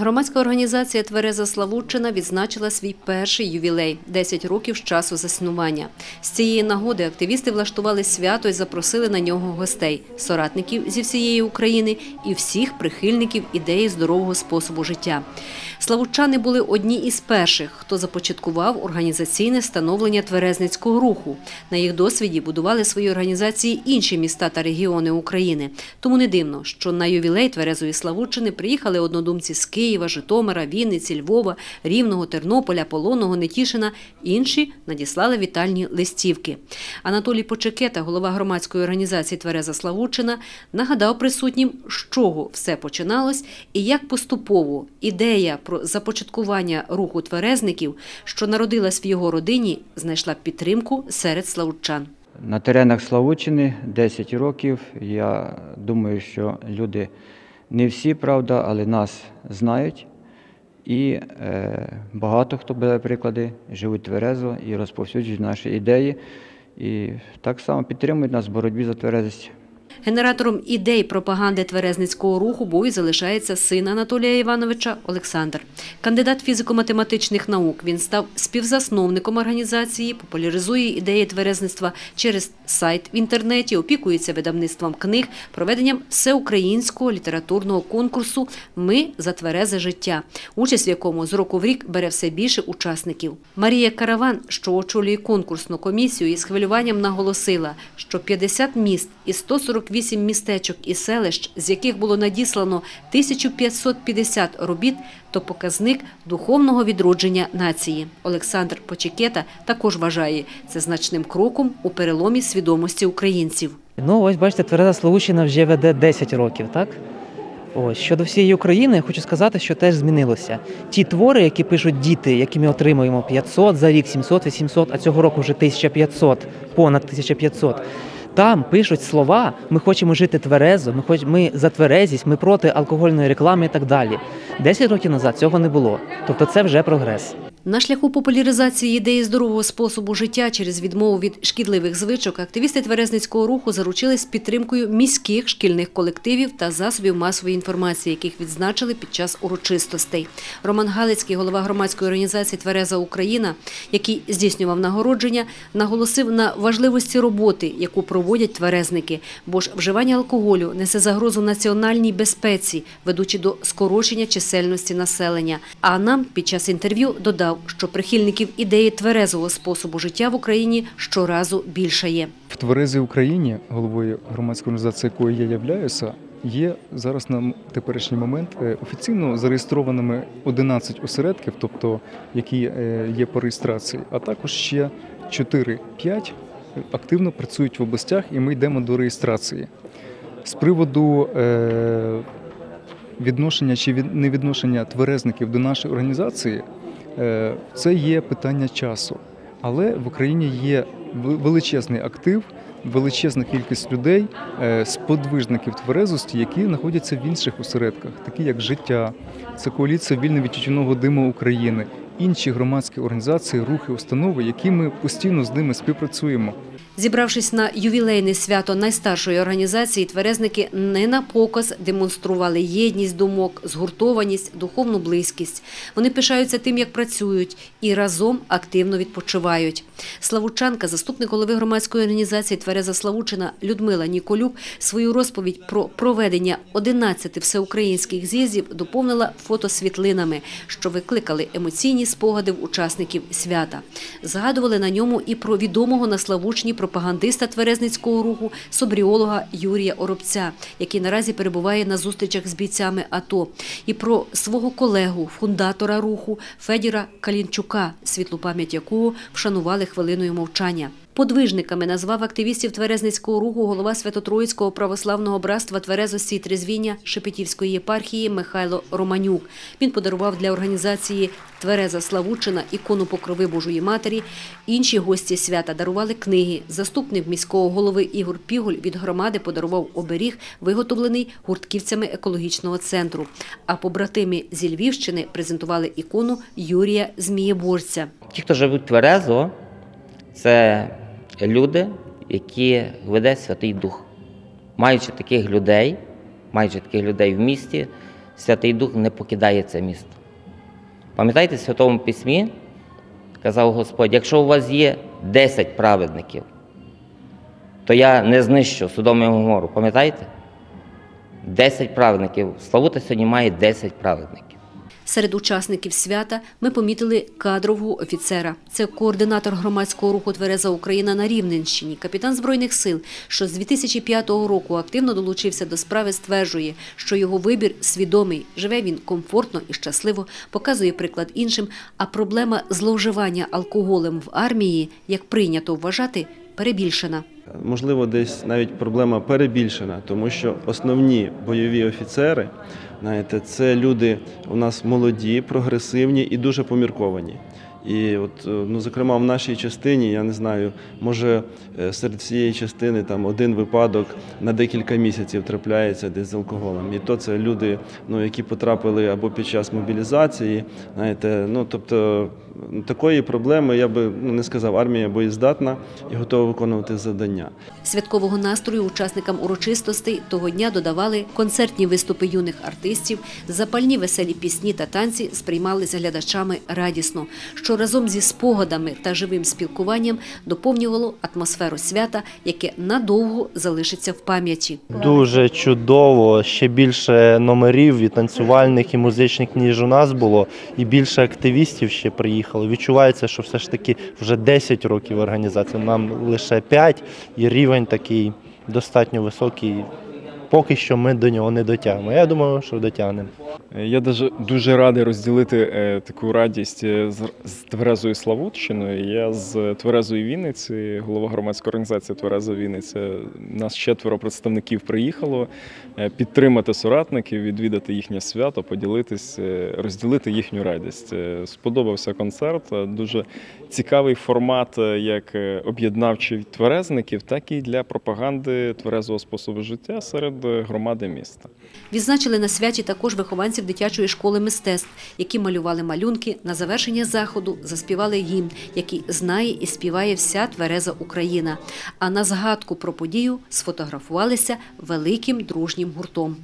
Громадська організація Твереза Славутчина відзначила свій перший ювілей – 10 років з часу заснування. З цієї нагоди активісти влаштували свято і запросили на нього гостей – соратників зі всієї України і всіх прихильників ідеї здорового способу життя. Славутчани були одні із перших, хто започаткував організаційне становлення тверезницького руху. На їх досвіді будували свої організації інші міста та регіони України. Тому не дивно, що на ювілей Тверезої Славутчини приїхали однодумці з Києва, Житомира, Вінниці, Львова, Рівного, Тернополя, Полонного, Нетішина. Інші надіслали вітальні листівки. Анатолій Почекета, голова громадської організації Твереза Славутчина, нагадав присутнім, з чого все починалось і як поступово ідея про започаткування руху тверезників, що народилась в його родині, знайшла підтримку серед славутчан. На теренах Славутчини 10 років. Я думаю, що люди не всі, правда, але нас знають. І е, багато хто бере приклади, живуть тверезо і розповсюджують наші ідеї. І так само підтримують нас в боротьбі за тверезість. Генератором ідей пропаганди тверезницького руху і залишається син Анатолія Івановича Олександр. Кандидат фізико-математичних наук. Він став співзасновником організації, популяризує ідеї тверезництва через сайт в інтернеті, опікується видавництвом книг, проведенням всеукраїнського літературного конкурсу Ми за тверезе життя, участь в якому з року в рік бере все більше учасників. Марія Караван, що очолює конкурсну комісію, із хвилюванням наголосила, що 50 міст і 148 містечок і селищ, з яких було надіслано 1550 робіт, то показник духовного відродження нації. Олександр Почекета також вважає це значним кроком у переломі свідомості українців. Ну, ось бачите, Твереза Славутщина вже веде 10 років, так? Ось щодо всієї України, я хочу сказати, що теж змінилося. Ті твори, які пишуть діти, які ми отримуємо 500 за рік, 700, 800, а цього року вже 1500, понад 1500. Там пишуть слова, ми хочемо жити тверезо, ми хоч ми за тверезість, ми проти алкогольної реклами і так далі. 10 років назад цього не було. Тобто це вже прогрес. На шляху популяризації ідеї здорового способу життя через відмову від шкідливих звичок активісти тверезницького руху заручились підтримкою міських шкільних колективів та засобів масової інформації, яких відзначили під час урочистостей. Роман Галицький, голова громадської організації Твереза Україна, який здійснював нагородження, наголосив на важливості роботи, яку проводять тверезники, бо ж вживання алкоголю несе загрозу національній безпеці, ведучи до скорочення чисельності населення. А нам під час інтерв'ю додав, що прихильників ідеї тверезого способу життя в Україні щоразу більшає. В тверезій Україні, головою громадської організації, якою я являюся, є зараз на теперішній момент е, офіційно зареєстрованими 11 осередків, тобто які е, є по реєстрації, а також ще 4-5 активно працюють в областях, і ми йдемо до реєстрації. З приводу е, відношення чи від- невідношення тверезників до нашої організації, е, це є питання часу. Але в Україні є величезний актив, величезна кількість людей, е, сподвижників тверезості, які знаходяться в інших осередках, такі як життя, це коаліція вільно від тютюного диму України, інші громадські організації, рухи, установи, які ми постійно з ними співпрацюємо. Зібравшись на ювілейне свято найстаршої організації, тверезники не на показ демонстрували єдність думок, згуртованість, духовну близькість. Вони пишаються тим, як працюють, і разом активно відпочивають. Славучанка, заступник голови громадської організації Твереза Славучина Людмила Ніколюк свою розповідь про проведення 11 всеукраїнських з'їздів доповнила фотосвітлинами, що викликали емоційні спогади в учасників свята. Згадували на ньому і про відомого на Славучні пропагандиста тверезницького руху, собріолога Юрія Оробця, який наразі перебуває на зустрічах з бійцями АТО, і про свого колегу, фундатора руху Федіра Калінчука, світлу пам'ять якого вшанували хвилиною мовчання. Подвижниками назвав активістів Тверезницького руху голова Свято-Троїцького православного братства Тверезості і Трезвіння Шепетівської єпархії Михайло Романюк. Він подарував для організації Твереза Славучина ікону Покрови Божої Матері. Інші гості свята дарували книги. Заступник міського голови Ігор Пігуль від громади подарував оберіг, виготовлений гуртківцями екологічного центру. А побратими зі Львівщини презентували ікону Юрія Змієборця. Ті, хто живуть тверезо, це люди, які веде Святий Дух. Маючи таких людей, маючи таких людей в місті, Святий Дух не покидає це місто. Пам'ятаєте, в Святому Письмі казав Господь, якщо у вас є 10 праведників, то я не знищу Содому і Гомору. Пам'ятаєте? 10 праведників. Славута сьогодні має 10 праведників. Серед учасників свята ми помітили кадрового офіцера. Це координатор громадського руху Твереза Україна на Рівненщині, капітан Збройних сил, що з 2005 року активно долучився до справи, стверджує, що його вибір свідомий, живе він комфортно і щасливо, показує приклад іншим, а проблема зловживання алкоголем в армії, як прийнято вважати, перебільшена. Можливо, десь навіть проблема перебільшена, тому що основні бойові офіцери, знаєте, це люди у нас молоді, прогресивні і дуже помірковані. І от, е, ну, зокрема, в нашій частині, я не знаю, може е, серед всієї частини там один випадок на декілька місяців трапляється десь з алкоголем. І то це люди, ну, які потрапили або під час мобілізації, знаєте, ну тобто такої проблеми я би ну, не сказав, армія боєздатна і готова виконувати завдання. Святкового настрою учасникам урочистостей того дня додавали концертні виступи юних артистів, запальні веселі пісні та танці сприймалися глядачами радісно, що разом зі спогадами та живим спілкуванням доповнювало атмосферу свята, яке надовго залишиться в пам'яті. Дуже чудово. Ще більше номерів і танцювальних, і музичних, ніж у нас було, і більше активістів ще приїхало. Відчувається, що все ж таки вже 10 років організації. Нам лише 5, і рівень такий достатньо високий. Поки що ми до нього не дотягнемо. Я думаю, що дотягнемо. Я дуже радий розділити е, таку радість е, з, Тверезою Славутщиною. Я з Тверезої Вінниці, голова громадської організації Твереза Вінниця. Нас четверо представників приїхало е, підтримати соратників, відвідати їхнє свято, поділитись, розділити їхню радість. Сподобався концерт. Дуже цікавий формат, як об'єднавчий тверезників, так і для пропаганди тверезого способу життя серед е, громади міста. Відзначили на святі також вихованців дитячої школи мистецтв, які малювали малюнки. На завершення заходу заспівали гімн, який знає і співає вся твереза Україна. А на згадку про подію сфотографувалися великим дружнім гуртом.